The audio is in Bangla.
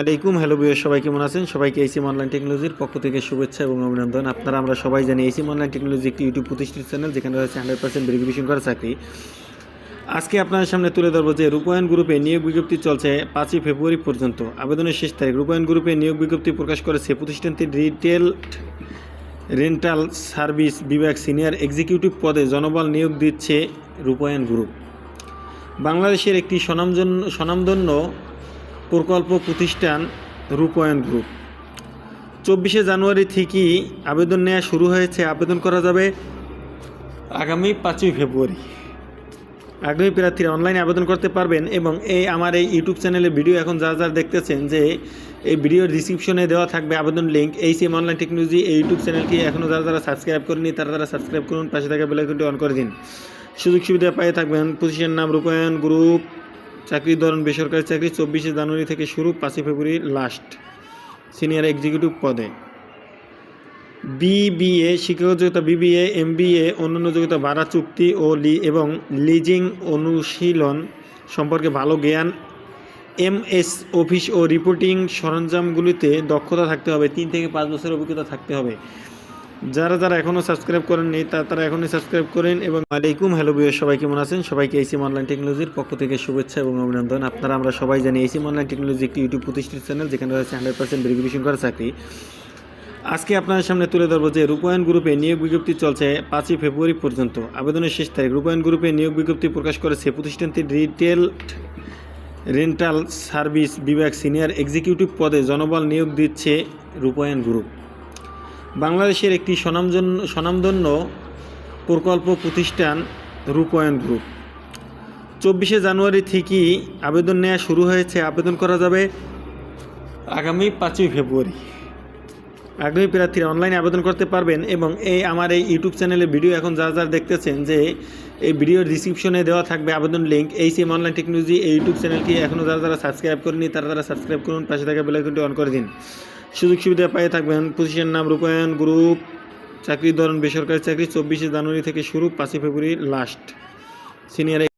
আলাইকুম। হ্যালো বিয়ার সবাই কেমন আছেন? সবাইকে এইসিম অনলাইন টেকনোলজির পক্ষ থেকে শুভেচ্ছা এবং অভিনন্দন। আপনারা আমরা সবাই জানি এইসিম অনলাইন টেকনোলজি একটি ইউটিউব প্রতিষ্ঠিত চ্যানেল যেখানে রয়েছে হান্ড্রেড পার্সেন্ট ভেরিফিকেশন করা চাকরি। আজকে আপনাদের সামনে তুলে ধরবো যে রূপায়ণ গ্রুপে নিয়োগ বিজ্ঞপ্তি চলছে পাঁচই ফেব্রুয়ারি পর্যন্ত। আবেদনের শেষ তারিখ, রূপায়ণ গ্রুপে নিয়োগ বিজ্ঞপ্তি প্রকাশ করেছে প্রতিষ্ঠানটি রিটেল রেন্টাল সার্ভিস বিভাগ সিনিয়র এক্সিকিউটিভ পদে জনবল নিয়োগ দিচ্ছে রূপায়ণ গ্রুপ। বাংলাদেশের একটি স্বনামজন স্বনামধন্য প্রকল্প প্রতিষ্ঠান রূপায়ণ গ্রুপ চব্বিশে জানুয়ারি থেকেই আবেদন নেওয়া শুরু হয়েছে। আবেদন করা যাবে আগামী পাঁচই ফেব্রুয়ারি। আগ্রহী প্রার্থীরা অনলাইনে আবেদন করতে পারবেন এবং এই আমার এই ইউটিউব চ্যানেলে ভিডিও এখন যারা যারা দেখতেছেন যে এই ভিডিওর ডিসক্রিপশনে দেওয়া থাকবে আবেদন লিঙ্ক এই সিএম অনলাইন টেকনোলজি এই ইউটিউব চ্যানেলটি এখনও যারা যারা সাবস্ক্রাইব করেনি তারা তারা সাবস্ক্রাইব করুন। পাশে থাকা বেলাইকনটি অন করে দিন। সুযোগ সুবিধা পেয়ে থাকবেন। পজিশন নাম রূপায়ণ গ্রুপ চাকরির ধরন বেসরকারি চাকরি চব্বিশে জানুয়ারি থেকে শুরু পাঁচই ফেব্রুয়ারি লাস্ট সিনিয়র এক্সিকিউটিভ পদে। বিবিএ শিক্ষাগত যোগ্যতা বিবিএ এমবিএ অন্যান্য যোগ্যতা, ভাড়া, চুক্তি ও লি এবং লিজিং অনুশীলন সম্পর্কে ভালো জ্ঞান। এমএস অফিস ও রিপোর্টিং সরঞ্জামগুলিতে দক্ষতা থাকতে হবে, তিন থেকে পাঁচ বছরের অভিজ্ঞতা থাকতে হবে। যারা যারা এখনও সাবস্ক্রাইব করেননি তারা তারা এখনই সাবস্ক্রাইব করেন এবং আলাইকুম হ্যালো বিয়ার সবাই কেমন আছেন? সবাইকে এইসিম অনলাইন টেকনোলজির পক্ষ থেকে শুভেচ্ছা এবং অভিনন্দন। আপনারা, আমরা সবাই জানি এইসিম অনলাইন টেকনোলজি একটি ইউটিউব প্রতিষ্ঠিত চ্যানেল, যেখানে রয়েছে হান্ড্রেড পার্সেন্ট ভেরিফিকেশন করা চাকরি। আজকে আপনাদের সামনে তুলে ধরবো যে রূপায়ণ গ্রুপে নিয়োগ বিজ্ঞপ্তি চলছে পাঁচই ফেব্রুয়ারি পর্যন্ত। আবেদনের শেষ তারিখ, রূপায়ণ গ্রুপে নিয়োগ বিজ্ঞপ্তি প্রকাশ করেছে প্রতিষ্ঠানটি রিটেল রেন্টাল সার্ভিস বিভাগ সিনিয়র এক্সিকিউটিভ পদে জনবল নিয়োগ দিচ্ছে রূপায়ণ গ্রুপ। বাংলাদেশের একটি স্বনামজন, স্বনামধন্য প্রকল্প প্রতিষ্ঠান রূপায়ণ গ্রুপ চব্বিশে জানুয়ারি থেকেই আবেদন নেওয়া শুরু হয়েছে। আবেদন করা যাবে আগামী পাঁচই ফেব্রুয়ারি। আগ্রহী প্রার্থীরা অনলাইনে আবেদন করতে পারবেন এবং এই আমার এই ইউটিউব চ্যানেলে ভিডিও এখন যারা যারা দেখতেছেন যে এই ভিডিওর ডিসক্রিপশনে দেওয়া থাকবে আবেদন লিঙ্ক এই সিএম অনলাইন টেকনোলজি এই ইউটিউব চ্যানেলটি এখনও যারা যারা সাবস্ক্রাইব করেনি তারা তারা সাবস্ক্রাইব করুন, পাশে থাকা বেলাইকনটি অন করে দিন। সুযোগ সুবিধা পেয়ে থাকবেন। পজিশন নাম রূপায়ণ গ্রুপ। চাকরির ধরন বেসরকারি চাকরি চব্বিশে জানুয়ারি থেকে শুরু, পাঁচই ফেব্রুয়ারি লাস্ট। সিনিয়র